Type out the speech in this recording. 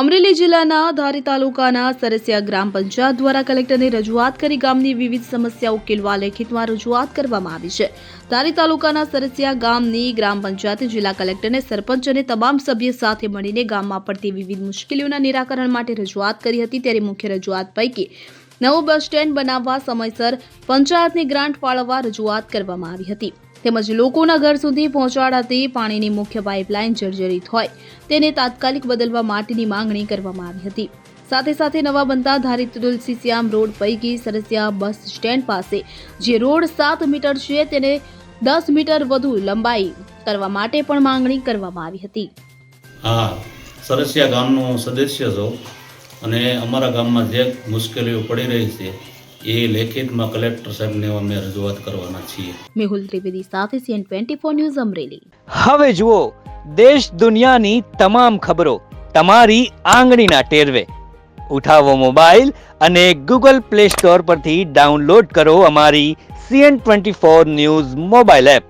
અમરેલી જિલ્લાના ધારી તાલુકાના સરસિયા ગ્રામ પંચાયત દ્વારા કલેક્ટરને રજૂઆત કરી ગામની વિવિધ સમસ્યા ઉકેલવા લેખિતમાં રજૂઆત કરવામાં આવી છે. ધારી તાલુકાના સરસિયા ગામની ગ્રામ પંચાયતે જિલ્લા કલેક્ટરને સરપંચ અને તમામ સભ્ય સાથે મળીને ગામમાં પડતી વિવિધ મુશ્કેલીઓના નિરાકરણ માટે રજૂઆત કરી હતી. ત્યારે મુખ્ય રજૂઆત પૈકી નવું બસ સ્ટેન્ડ બનાવવા સમયસર પંચાયતની ગ્રાન્ટ ફાળવવા રજૂઆત કરવામાં આવી હતી. તેમજ લોકોના ઘર સુધી પહોંચાડાતી પાણીની મુખ્ય પાઇપલાઇન જર્જરિત હોય. તેને તાત્કાલિક બદલવા માટેની માંગણી કરવામાં આવી હતી. સાથે સાથે નવા બનતા ધારી તુલસીશ્યામ રોડ પૈકી સરસિયા બસ સ્ટેન્ડ પાસે, જે રોડ સાત મીટર છે, તેને દસ મીટર વધુ લંબાઈ કરવા માટે પણ માંગણી કરવામાં આવી હતી. હા, સરસિયા ગામનો સદસ્ય છો અને અમારા ગામમાં જે મુશ્કેલીઓ પડી રહી છે એ લેખિતમાં કલેક્ટર સાહેબને અમે રજૂઆત કરવાના છીએ. મેહુલ ત્રિવેદી સાથે CN twenty four news Amreli. હવે જુઓ દેશ દુનિયાની તમામ ખબરો તમારી આંગળીના ટેરવે. ઉઠાવો મોબાઈલ અને ગૂગલ પ્લે સ્ટોર પરથી ડાઉનલોડ કરો અમારી CN twenty four news mobile app.